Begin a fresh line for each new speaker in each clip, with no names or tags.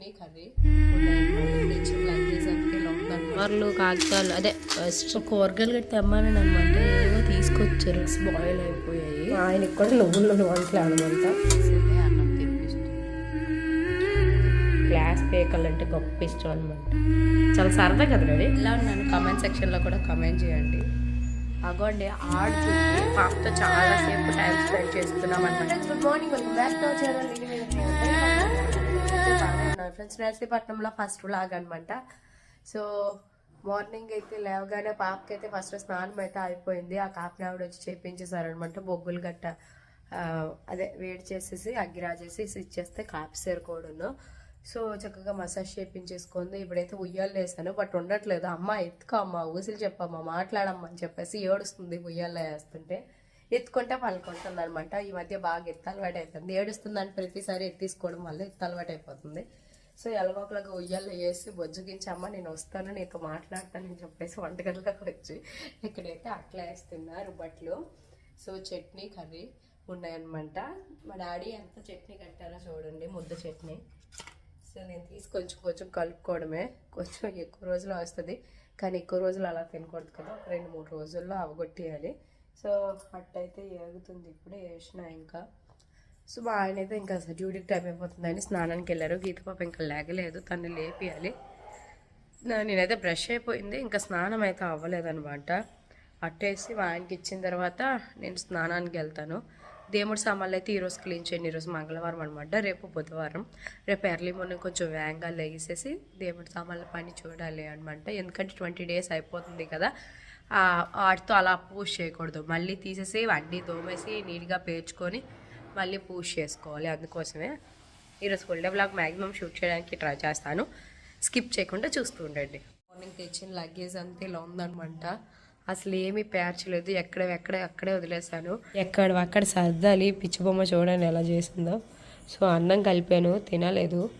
ఇలా
కవర్లు కాగితాలు అదే ఫస్ట్ కూరగాయలు గట్టి తెమ్మానని అనమాట ఏవో తీసుకొచ్చారు. బాయిల్ అయిపోయాయి. ఆయనకి కూడా నువ్వులు వంటలు అనమాట
అన్నం
గ్లాస్ పేకలు అంటే గొప్ప ఇష్టం అనమాట చాలా సరదా కదా రెడీ
ఎలా ఉన్నాను కామెంట్ సెక్షన్లో కూడా కామెంట్ చేయండి. అగోండి ఆడుతుంది పాపతో చాలా సేపు టైం స్పెండ్ చేస్తున్నాం అనమాట good morning welcome back to channel friends నర్సీపట్నంలో first vlog అనమాట సో మార్నింగ్ అయితే లేవగానే పాపకి అయితే ఫస్ట్ స్నానం అయితే అయిపోయింది. ఆ కాపీ ఆవిడ వచ్చి చేపించేశారనమాట బొగ్గులు గట్ట అదే వేడి చేసేసి అగ్గిరాజేసి ఇచ్చేస్తే కాపీ సేరుకోవడం సో చక్కగా మసాజ్ చేపించేసుకుంది. ఇప్పుడైతే ఉయ్యాలు వేసాను బట్ ఉండట్లేదు. అమ్మ ఎత్తుకో అమ్మ ఊసులు చెప్పమ్మా మాట్లాడమ్మా అని చెప్పేసి ఏడుస్తుంది ఉయ్యాల్లో వేస్తుంటే. ఎత్తుకుంటే పలుకుంటుంది అనమాట ఈ మధ్య బాగా ఎత్తు అలవాటు అయిపోతుంది ఏడుస్తుందని ప్రతిసారి ఎత్తీసుకోవడం వల్ల ఎత్తు అలవాటు అయిపోతుంది సో ఎలగొకలాగా ఉయ్యాల్లో వేసి బొజ్జుగించమ్మ నేను వస్తాను నీతో మాట్లాడతానని చెప్పేసి వంటగదిలోకి వచ్చి ఇక్కడైతే అట్లా వేస్తున్నారు బట్లు సో చట్నీ కర్రీ ఉన్నాయన్నమాట. మా డాడీ ఎంత చట్నీ కట్టారో చూడండి ముద్ద చట్నీ. సో నేను తీసి కొంచెం కొంచెం కలుపుకోవడమే. కొంచెం ఎక్కువ రోజులు వస్తుంది కానీ ఎక్కువ రోజులు అలా తినకూడదు కదా. ఒక రెండు మూడు రోజుల్లో అవగొట్టేయాలి. సో అట్టయితే ఏగుతుంది ఇప్పుడే వేసిన ఇంకా. సో మా ఆయన అయితే ఇంకా డ్యూటీకి టైం అయిపోతుందని స్నానానికి వెళ్ళారు. గీత పాప ఇంకా లేగలేదు. తను లేపియాలి. నేనైతే బ్రష్ అయిపోయింది. ఇంకా స్నానం అయితే అవ్వలేదనమాట అట్టేసి మా ఆయనకి ఇచ్చిన తర్వాత నేను స్నానానికి వెళ్తాను. దేవుడి సామాన్లు అయితే ఈరోజు క్లీన్ చేయండి. ఈరోజు మంగళవారం అనమాట రేపు బుధవారం. రేపు ఎర్లీ మార్నింగ్ కొంచెం వేగంగా లేసేసి దేవుడి సామాన్ల పని చూడాలి అనమాట ఎందుకంటే ట్వంటీ డేస్ అయిపోతుంది కదా. వాటితో అలా పూజ చేయకూడదు. మళ్ళీ తీసేసి వండి దోమేసి నీట్గా పేర్చుకొని మళ్ళీ పూజ చేసుకోవాలి అందుకోసమే ఈరోజు full day blog maximum shoot చేయడానికి ట్రై చేస్తాను. స్కిప్ చేయకుండా చూస్తూ ఉండండి. మార్నింగ్ తెచ్చిన లగేజ్ అంతా ఇలా ఉందనమాట అసలు ఏమీ పేర్చలేదు. ఎక్కడ ఎక్కడ అక్కడే వదిలేసాను ఎక్కడ అక్కడ సర్దాలి. పిచ్చి బొమ్మ చూడండి ఎలా చేసిందో. సో అన్నం కలిపాను. తినలేదు.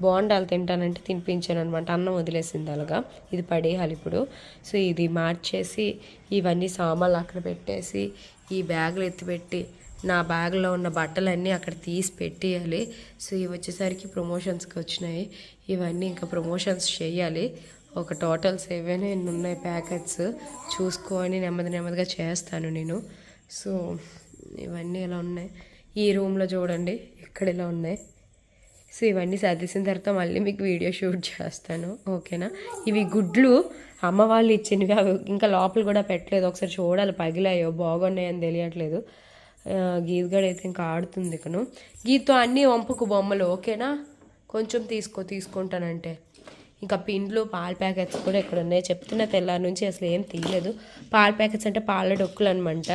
బోండాలు తింటానంటే తినిపించాను అనమాట అన్నం వదిలేసింది అలాగా. ఇది పడేయాలి ఇప్పుడు. సో ఇది మార్చేసి ఇవన్నీ సామాన్లు అక్కడ పెట్టేసి ఈ బ్యాగులు ఎత్తిపెట్టి నా బ్యాగ్లో ఉన్న బట్టలన్నీ అక్కడ తీసి పెట్టేయాలి. సో ఇవి వచ్చేసరికి ప్రమోషన్స్కి వచ్చినాయి. ఇవన్నీ ఇంకా ప్రమోషన్స్ చేయాలి. ఒక టోటల్ సెవెన్ ఎన్ని ఉన్నాయి ప్యాకెట్స్? చూసుకొని నెమ్మది నెమ్మదిగా చేస్తాను నేను. సో ఇవన్నీ ఇలా ఉన్నాయి? ఈ రూమ్లో చూడండి ఇక్కడ ఇలా ఉన్నాయి? సో ఇవన్నీ సర్దేసిన తర్వాత మళ్ళీ మీకు వీడియో షూట్ చేస్తాను. ఓకేనా? ఇవి గుడ్లు. అమ్మ వాళ్ళు ఇచ్చినవి అవి ఇంకా లోపల కూడా పెట్టలేదు. ఒకసారి చూడాలి పగిలాయో బాగున్నాయని తెలియట్లేదు. గీతగడ అయితే ఇంకా ఆడుతుంది ఇకను. గీతో అన్నీ వంపుకు బొమ్మలు ఓకేనా? కొంచెం తీసుకో తీసుకుంటానంటే. ఇంకా పిండ్లు పాల ప్యాకెట్స్ కూడా ఇక్కడ ఉన్నాయి. చెప్తున్న తెల్లారి నుంచి అసలు ఏం తీయలేదు. పాల ప్యాకెట్స్ అంటే పాల డొక్కులు అనమాట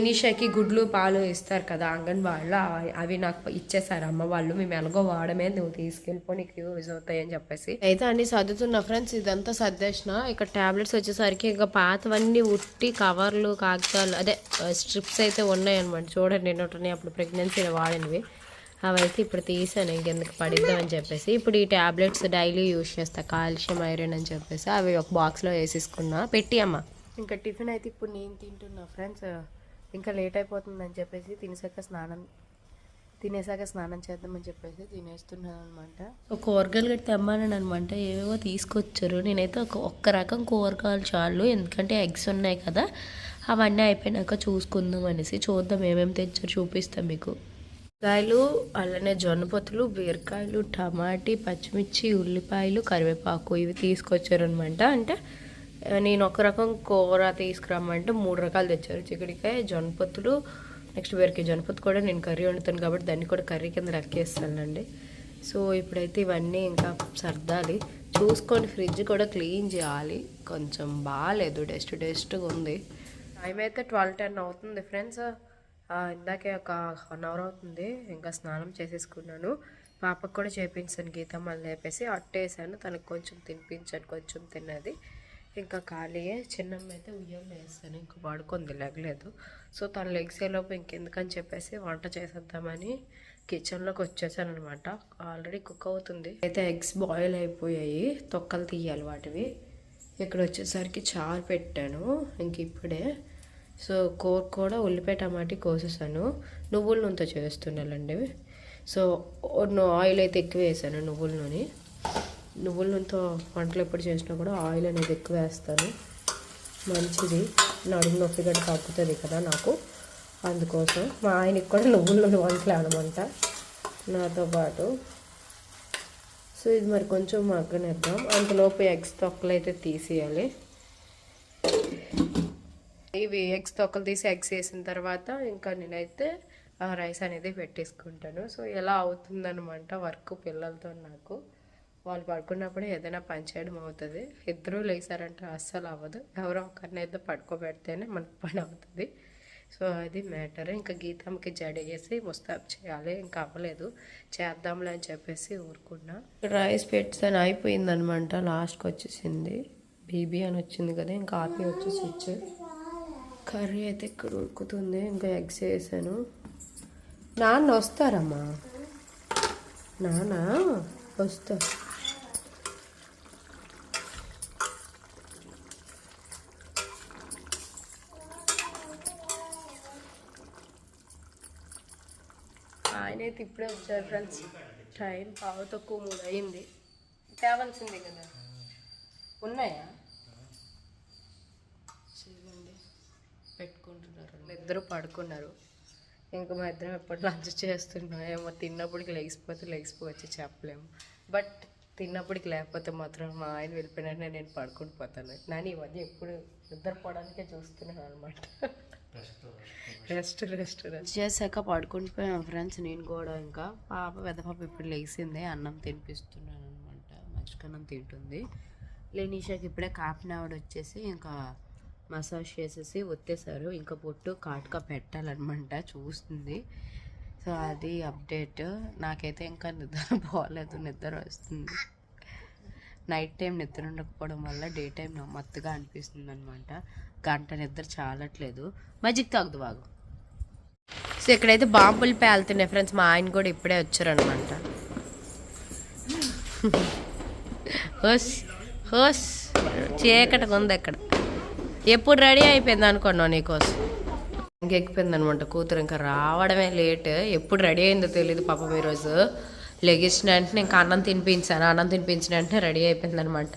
ఇనిషాకి గుడ్లు పాలు ఇస్తారు కదా అంగన్వాడలో అవి- అవి నాకు ఇచ్చేసారు అమ్మ వాళ్ళు. మేము ఎలాగో వాడమే నువ్వు తీసుకెళ్ళిపో నీకు యూజ్ అవుతాయి అని చెప్పేసి. అయితే అన్ని సర్దుతున్నా ఫ్రెండ్స్ ఇదంతా సర్దేసిన. ఇక్కడ టాబ్లెట్స్ వచ్చేసరికి ఇంకా పాతవన్నీ ఉట్టి కవర్లు కాగితాలు అదే స్ట్రిప్స్ అయితే ఉన్నాయన్నమాట. చూడండి నేను అప్పుడు ప్రెగ్నెన్సీలో వాడినవి. అవి అయితే ఇప్పుడు తీసాను ఇంకెందుకు పడిద్దామని చెప్పేసి. ఇప్పుడు ఈ టాబ్లెట్స్ డైలీ యూజ్ చేస్తా కాల్షియం ఐరన్ అని చెప్పేసి. అవి ఒక బాక్స్లో వేసేసుకున్నా. పెట్టి అమ్మ ఇంకా టిఫిన్ అయితే ఇప్పుడు నేను తింటున్నా ఫ్రెండ్స్. ఇంకా లేట్ అయిపోతుందని చెప్పేసి తినేసాక స్నానం తినేసాక స్నానం చేద్దామని చెప్పేసి తినేస్తున్నాను అనమాట కూరగాయలు కట్టి తెమ్మానని అనమాట ఏవేవో తీసుకొచ్చారు. నేనైతే ఒక ఒక్క రకం కూరగాయలు చాలు ఎందుకంటే ఎగ్స్ ఉన్నాయి కదా అవన్నీ అయిపోయినాక చూసుకుందాం అనేసి చూద్దాం ఏమేమి తెచ్చారు చూపిస్తాం మీకు. కాయలు అలానే జొన్నపొత్తులు బీరకాయలు టమాటీ పచ్చిమిర్చి ఉల్లిపాయలు కరివేపాకు ఇవి తీసుకొచ్చారనమాట అంటే నేను ఒక రకం కూర తీసుకురమ్మంటే మూడు రకాలు తెచ్చారు. చిక్కుడికాయ జనపత్తులు నెక్స్ట్ బీరకాయ జొన్నపొత్తు కూడా నేను కర్రీ వండుతాను కాబట్టి దాన్ని కూడా కర్రీ కింద లెక్కేస్తానండి సో ఇప్పుడైతే ఇవన్నీ ఇంకా సర్దాలి. చూసుకొని ఫ్రిడ్జ్ కూడా క్లీన్ చేయాలి. కొంచెం బాగాలేదు. డస్ట్ డస్ట్గా ఉంది. టైం అయితే ట్వెల్వ్ టెన్ అవుతుంది ఫ్రెండ్స్. ఇందాకే ఒక వన్ అవర్ అవుతుంది. ఇంకా స్నానం చేసేసుకున్నాను. పాపకు కూడా చేపించాను గీత మళ్ళీ లేపేసి. అట్టేసాను. తనకు కొంచెం తినిపించాను. కొంచెం తిన్నది. ఇంకా ఖాళీయే. చిన్నమ్మ అయితే ఉయ్యం వేస్తాను ఇంకా పడుకుంది లెగలేదు సో తను లెగ్సేలోపు ఇంకెందుకని చెప్పేసి వంట చేసేద్దామని కిచెన్లోకి వచ్చేసాను అనమాట ఆల్రెడీ కుక్ అవుతుంది. అయితే ఎగ్స్ బాయిల్ అయిపోయాయి. తొక్కలు తీయాలి వాటివి. ఇక్కడ వచ్చేసరికి చారు పెట్టాను ఇంక ఇప్పుడే. సో కూర కూడా ఉల్లిపాయ టమాటీ కోసేసాను. నువ్వుల నూనెతో చేస్తున్నానండి సో ఆయిల్ అయితే ఎక్కువ వేసాను నువ్వుల నూనె. నువ్వుల నూనెతో వంటలు ఎప్పుడు చేసినా కూడా ఆయిల్ అనేది ఎక్కువ వేస్తాను. మంచిది. నడుము నొప్పి కూడా తగ్గుతుంది కదా నాకు. అందుకోసం మా ఆయనకి కూడా నువ్వుల నూనె వంటలు అనమాట నాతో పాటు. సో ఇది మరి కొంచెం మగ్గనిద్దాం. అంతలోపు ఎగ్స్ తొక్కలు అయితే తీసేయాలి. ఇవి ఎగ్స్ తొక్కలు తీసి ఎగ్స్ వేసిన తర్వాత ఇంకా నేనైతే ఆ రైస్ అనేది పెట్టేసుకుంటాను. సో ఎలా అవుతుందనమాట వర్క్ పిల్లలతో నాకు. వాళ్ళు పడుకున్నప్పుడు ఏదైనా పని చేయడం అవుతుంది. ఇద్దరూ లేసారంటే అస్సలు అవ్వదు. ఎవరో ఒకరిని ఏదో పడుకోబెడితేనే మనకు పని అవుతుంది. సో అది మ్యాటర్. ఇంకా గీతమ్మకి జడేసి ముస్తాబ్ చేయాలి. ఇంకా అవ్వలేదు. చేద్దాంలే అని చెప్పేసి ఊరుకున్నా. రైస్ పెట్టాను అయిపోయిందనమాట. లాస్ట్కి వచ్చేసింది. బీబీ అని వచ్చింది కదా ఇంకా ఆపి వచ్చి కర్రీ అయితే ఇక్కడ ఉడుకుతుంది. ఇంకా ఎగ్స్ వేసాను. నాన్న వస్తారమ్మా. నాన్న వస్తా. ఆయన అయితే ఇప్పుడే వచ్చారు ఫ్రెండ్స్. టైం పావు తక్కువ మూడు అయింది. తేవాల్సిందే కదా. ఉన్నాయా? చూడండి పెట్టుకుంటున్నారు. ఇద్దరు పడుకున్నారు. ఇంకా మా ఇద్దరం ఎప్పుడు లంచ్ చేస్తున్నాం ఏమో తిన్నప్పటికి లెగిసిపోతే లెగిసిపోవచ్చు చెప్పలేము. బట్ తిన్నప్పటికి లేకపోతే మాత్రం మా ఆయన వెళ్ళిపోయినట్టు నేను పడుకుని పోతాను నాని ఈ మధ్య ఎప్పుడు నిద్రపోవడానికే చూస్తున్నాను అనమాట రెస్ట్ రెస్ట్ చేశాక పడుకుని పోయాం ఫ్రెండ్స్ నేను కూడా ఇంకా. పాప పెద్ద పాప ఇప్పుడు లేచింది అన్నం తినిపిస్తున్నాను అనమాట మజ్జిగన్నం తింటుంది. లేనీషాకి ఇప్పుడే కాపినావిడ వచ్చేసి ఇంకా మసాజ్ చేసేసి ఒత్తేసారు ఇంకా పొట్టు కాటుక పెట్టాలన్నమాట చూస్తుంది. సో అది అప్డేట్. నాకైతే ఇంకా నిద్ర పోలేదు నిద్ర వస్తుంది. నైట్ టైం నిద్ర ఉండకపోవడం వల్ల డే టైం మత్తుగా అనిపిస్తుంది అనమాట గంట నిద్ర చాలట్లేదు. మజ్జిగ తాగుదు బాగు. సో ఇక్కడైతే బాంబులు పేలుతున్నాయి ఫ్రెండ్స్. మా ఆయన కూడా ఇప్పుడే వచ్చారనమాట హోస్ హోస్. చీకటిగా ఉంది అక్కడ. ఎప్పుడు రెడీ అయిపోయింది అనుకున్నావు నీకోసం. ఇంకెక్కిపోయింది అనమాట కూతురు. ఇంకా రావడమే లేట్. ఎప్పుడు రెడీ అయిందో తెలియదు పాపం ఈరోజు. లెగిసిన వెంటనే ఇంకా అన్నం తినిపించాను. అన్నం తినిపించిన వెంటనే రెడీ అయిపోయిందనమాట.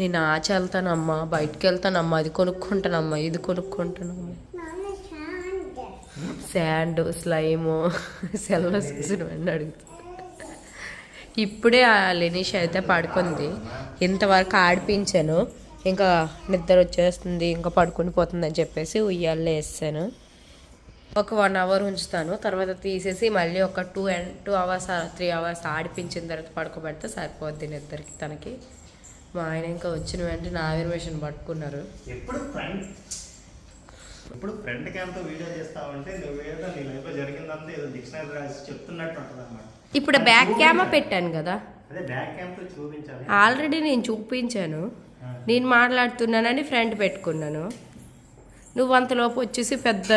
నేను ఆచ వెళ్తానమ్మా బయటికి వెళ్తానమ్మా అది కొనుక్కుంటానమ్మా ఇది కొనుక్కుంటానమ్మా. శాండ్ స్లైము సెల్ల సీజన్ అని అడుగుతుంది ఇప్పుడే ఆ లెనీష్ అయితే పడుకుంది. ఇంతవరకు ఆడిపించాను. ఇంకా నిద్ర వచ్చేస్తుంది ఇంకా పడుకొని పోతుంది అని చెప్పేసి ఉయ్యాల్లో వేసాను. ఒక వన్ అవర్ ఉంచుతాను. తర్వాత తీసేసి మళ్ళీ ఒక two and two hours three hours ఆడిపించిన తర్వాత పడుకోబెడితే సరిపోద్ది నిద్రకి తనకి. మా ఆయన ఇంకా వచ్చిన వెంటనే ఆవిర్వేషన్ పట్టుకున్నారు.
ఫ్రెండ్ ఇప్పుడు ఫ్రెండ్ వీడియో చేస్తావంటే నీ జరిగిందంతా ఏదో డిక్షనరీ రాసి చెప్తున్నట్టు
ఇప్పుడు బ్యాక్ కెమెరా పెట్టాను కదా.
అదే బ్యాక్ చూపించాలి.
ఆల్రెడీ నేను చూపించాను. నేను మాట్లాడుతున్నానని ఫ్రెండ్ పెట్టుకున్నాను. నువ్వు అంతలోపు వచ్చేసి పెద్ద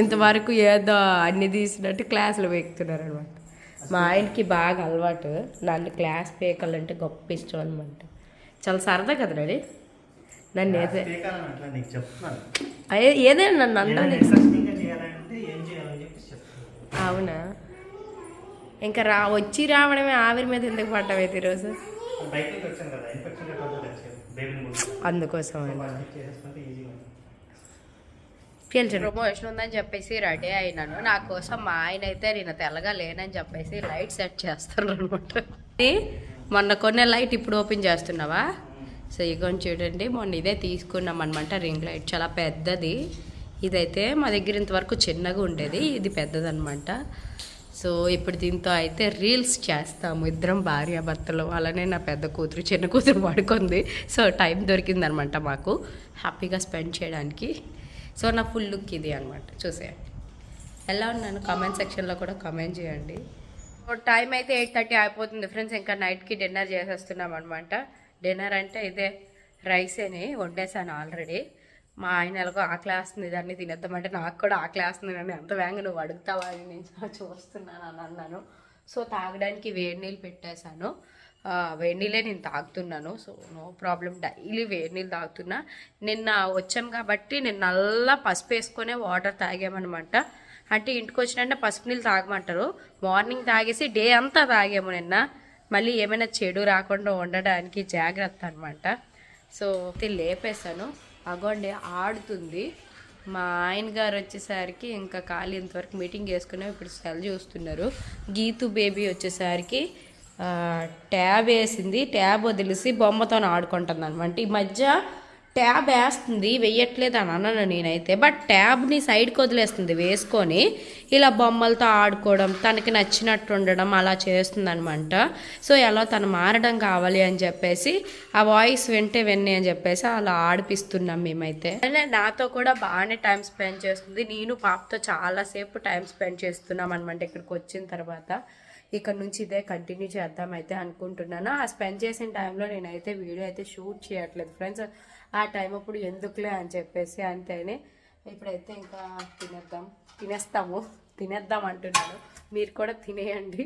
ఇంతవరకు ఏదో అన్ని తీసినట్టు క్లాసులు వేస్తున్నారు అనమాట మా ఆయనకి బాగా అలవాటు. నన్ను క్లాస్ పీకాలంటే గొప్ప ఇష్టం అనమాట చాలా సరదా కదా డాడీ? నన్ను ఏదే ఏదైనా నన్ను అన్నాను అవునా? ఇంకా రా వచ్చి రావడమే ఆవిరి మీద ఎందుకు పడ్డామైతే ఈరోజు అందుకోసం ప్రమోషన్ ఉందని చెప్పేసి రెడీ అయినాను. నా కోసం మా ఆయన అయితే నేను తెల్లగా లేనని చెప్పేసి లైట్ సెట్ చేస్తాను అనమాట మొన్న కొనే లైట్ ఇప్పుడు ఓపెన్ చేస్తున్నావా? సో ఇగోని చూడండి. మొన్న ఇదే తీసుకున్నాం అనమాట రింగ్ లైట్. చాలా పెద్దది. ఇదైతే మా దగ్గర ఇంతవరకు చిన్నగా ఉండేది. ఇది పెద్దదన్నమాట. సో ఇప్పుడు దీంతో అయితే రీల్స్ చేస్తాము. ఇద్దరం భార్య భర్తలు అలానే నా పెద్ద కూతురు చిన్న కూతురు పడుకుంది సో టైం దొరికిందనమాట మాకు. హ్యాపీగా స్పెండ్ చేయడానికి. సో నా ఫుల్ లుక్ ఇది అనమాట చూసేయండి ఎలా ఉన్నాను కామెంట్ సెక్షన్లో కూడా కామెంట్ చేయండి. టైం అయితే ఎయిట్ థర్టీ అయిపోతుంది ఫ్రెండ్స్ ఇంకా నైట్కి డిన్నర్ చేసేస్తున్నాం అనమాట డిన్నర్ అంటే ఇదే రైసేని వండేసాను ఆల్రెడీ మా ఆయన ఎలాగో ఆకలి వేస్తుంది దాన్ని తినేద్దామంటే నాకు కూడా ఆకలి వేస్తుంది అని అంత వేగ నువ్వు అడుగుతావా అని నేను చాలా చూస్తున్నాను అని అన్నాను. సో తాగడానికి వేడి నీళ్ళు పెట్టేశాను. వేడి నీళ్ళే నేను తాగుతున్నాను. సో నో ప్రాబ్లం డైలీ వేడి నీళ్ళు తాగుతున్నా. నిన్న వచ్చాం కాబట్టి నేను నల్ల పసుపు వేసుకునే వాటర్ తాగామన్నమాట. అంటే ఇంటికి వచ్చినంటే పసుపు నీళ్ళు తాగమంటారు. మార్నింగ్ తాగేసి డే అంతా తాగాము నిన్న. మళ్ళీ ఏమైనా చెడు రాకుండా ఉండడానికి జాగ్రత్త అనమాట సో లేపేశాను. అగోండి ఆడుతుంది. మా ఆయన గారు వచ్చేసరికి ఇంకా ఖాళీ ఇంతవరకు మీటింగ్ వేసుకుని ఇప్పుడు సెల్ చూస్తున్నారు. గీతు బేబీ వచ్చేసరికి ట్యాబ్ వేసింది ట్యాబ్ వదిలేసి బొమ్మతో ఆడుకుంటుంది అనమాట ఈ మధ్య ట్యాబ్ వేస్తుంది వెయ్యట్లేదు అని అన్నాను నేనైతే. బట్ ట్యాబ్ని సైడ్కి వదిలేస్తుంది వేసుకొని ఇలా బొమ్మలతో ఆడుకోవడం తనకి నచ్చినట్టు ఉండడం అలా చేస్తుంది అనమాట సో ఎలా తను మారడం కావాలి అని చెప్పేసి ఆ వాయిస్ వింటే విన్నే అని చెప్పేసి అలా ఆడిపిస్తున్నాం మేమైతే. నాతో కూడా బాగానే టైం స్పెండ్ చేస్తుంది. నేను పాపతో చాలాసేపు టైం స్పెండ్ చేస్తున్నాం అనమాట ఇక్కడికి వచ్చిన తర్వాత. ఇక్కడ నుంచి ఇదే కంటిన్యూ చేద్దాం అయితే అనుకుంటున్నాను. ఆ స్పెండ్ చేసిన టైంలో నేనైతే వీడియో అయితే షూట్ చేయట్లేదు ఫ్రెండ్స్ ఆ టైం అప్పుడు ఎందుకులే అని చెప్పేసి అంతేనే. ఇప్పుడైతే ఇంకా తినేద్దాం. తినేస్తాము. తినేద్దాం అంటున్నాను. మీరు కూడా తినేయండి.